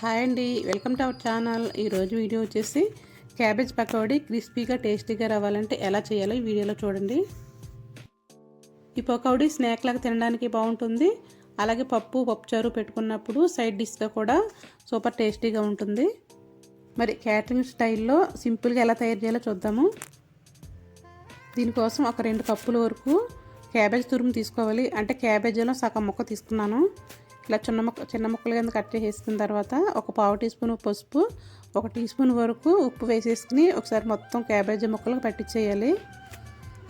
Hi అండి welcome to our channel. ఈరోజు video వచ్చేసి క్యాబేజ్ పకోడీ క్రిస్పీగా టేస్టీగా రావాలంటే ఎలా చేయాలో ఈ వీడియోలో చూడండి. ఈ పకోడీ స్నాక్ లాగా తినడానికి బాగుంటుంది. అలాగే పప్పు పప్పుచారు పెట్టుకున్నప్పుడు సైడ్ డిష్గా కూడా సూపర్ టేస్టీగా ఉంటుంది. మరి క్యాటరింగ్ స్టైల్లో సింపుల్గా ఎలా తయారు చేయాలో చూద్దాము. దీనికోసం ఒక రెండు కప్పుల వరకు క్యాబేజ్ తురుము తీసుకోవాలి. అంటే క్యాబేజీలో సగం ముక్క తీసుకున్నాను. ఇలా చిన్న ముక్క చిన్న ముక్కలు కింద కట్ చేసేసుకున్న తర్వాత ఒక పావు టీ స్పూన్ పసుపు ఒక టీ స్పూన్ వరకు ఉప్పు వేసేసుకుని ఒకసారి మొత్తం క్యాబేజీ ముక్కలకు పట్టించేయాలి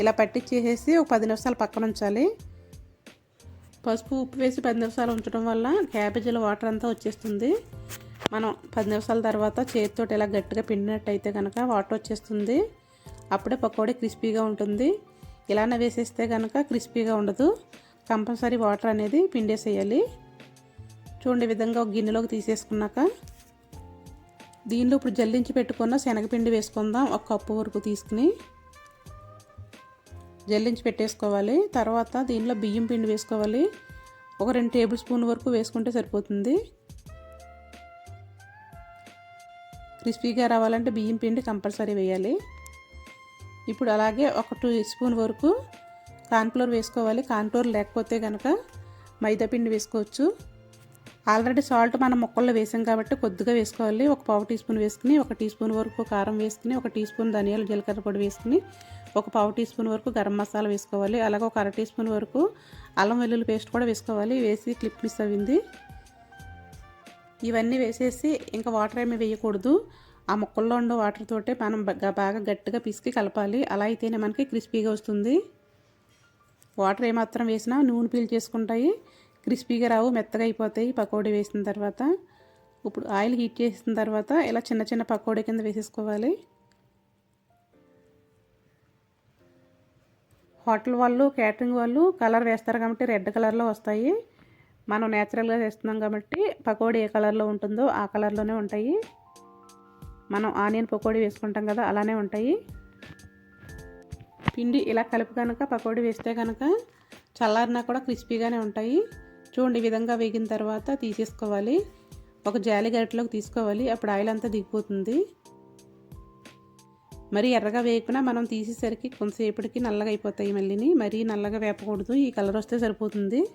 ఇలా పట్టించేసేసి ఒక పది నిమిషాలు పక్కన ఉంచాలి. పసుపు ఉప్పు వేసి పది నిమిషాలు ఉంచడం వల్ల క్యాబేజీలో వాటర్ అంతా వచ్చేస్తుంది. మనం పది నిమిషాల తర్వాత చేతితో ఇలా గట్టిగా పిండినట్టయితే కనుక వాటర్ వచ్చేస్తుంది. అప్పుడే పకోడీ క్రిస్పీగా ఉంటుంది. ఇలానే వేసేస్తే కనుక క్రిస్పీగా ఉండదు. కంపల్సరీ వాటర్ అనేది పిండేసేయాలి. చూడండి విధంగా ఒక గిన్నెలోకి తీసేసుకున్నాక దీనిలో ఇప్పుడు జల్లించి పెట్టుకున్న శనగపిండి వేసుకుందాం ఒక కప్పు వరకు తీసుకుని జల్లించి పెట్టేసుకోవాలి. తర్వాత దీనిలో బియ్యం పిండి వేసుకోవాలి. ఒక రెండు టేబుల్ స్పూన్ వరకు వేసుకుంటే సరిపోతుంది. క్రిస్పీగా రావాలంటే బియ్యం పిండి కంపల్సరీ వేయాలి. ఇప్పుడు అలాగే ఒక టూ స్పూన్ వరకు కార్న్ఫ్లోర్ వేసుకోవాలి. కార్న్ఫ్లోర్ లేకపోతే కనుక మైదా పిండి వేసుకోవచ్చు. ఆల్రెడీ సాల్ట్ మనం ముక్కల్లో వేసాం కాబట్టి కొద్దిగా వేసుకోవాలి. ఒక పావు టీ స్పూన్ వేసుకుని ఒక టీ స్పూన్ వరకు కారం వేసుకుని ఒక టీ స్పూన్ ధనియాలు జీలకర్ర పొడి వేసుకుని ఒక పావు టీ స్పూన్ వరకు గరం మసాలా వేసుకోవాలి. అలాగే ఒక అర టీ స్పూన్ వరకు అల్లం వెల్లుల్లి పేస్ట్ కూడా వేసుకోవాలి. వేసి క్లిప్ మిస్ అయింది ఇవన్నీ వేసేసి ఇంకా వాటర్ ఏమి వేయకూడదు. ఆ ముక్కల్లో ఉండే వాటర్ తోటే మనం బాగా గట్టిగా పిసికి కలపాలి. అలా అయితేనే మనకి క్రిస్పీగా వస్తుంది. వాటర్ ఏమాత్రం వేసినా నూనె పీల్ చేసుకుంటాయి. క్రిస్పీగా రావు మెత్తగా అయిపోతాయి. పకోడీ వేసిన తర్వాత ఇప్పుడు ఆయిల్ హీట్ చేసిన తర్వాత ఇలా చిన్న చిన్న పకోడీ కింద వేసేసుకోవాలి. హోటల్ వాళ్ళు క్యాటరింగ్ వాళ్ళు కలర్ వేస్తారు కాబట్టి రెడ్ కలర్లో వస్తాయి. మనం నేచురల్గా వేస్తున్నాం కాబట్టి పకోడీ ఏ కలర్లో ఉంటుందో ఆ కలర్లోనే ఉంటాయి. మనం ఆనియన్ పకోడీ వేసుకుంటాం కదా అలానే ఉంటాయి. పిండి ఇలా కలిపి కనుక పకోడీ వేస్తే కనుక చల్లారినా కూడా క్రిస్పీగానే ఉంటాయి. చూడండి ఈ విధంగా వేగిన తర్వాత తీసేసుకోవాలి. ఒక జాలి గరిటలోకి తీసుకోవాలి. అప్పుడు ఆయిల్ అంతా దిగిపోతుంది. మరి ఎర్రగా వేయకుండా మనం తీసేసరికి కొంతసేపటికి నల్లగా అయిపోతాయి మళ్ళీని. మరీ నల్లగా వేపకూడదు. ఈ కలర్ వస్తే సరిపోతుంది.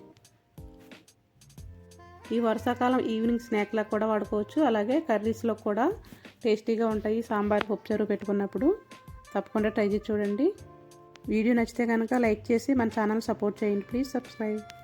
ఈ వర్షాకాలం ఈవినింగ్ స్నాక్లా కూడా వాడుకోవచ్చు. అలాగే కర్రీస్లో కూడా టేస్టీగా ఉంటాయి. సాంబార్ పప్పుచారు పెట్టుకున్నప్పుడు తప్పకుండా ట్రై చేసి చూడండి. వీడియో నచ్చితే కనుక లైక్ చేసి మన ఛానల్ సపోర్ట్ చేయండి. Please subscribe.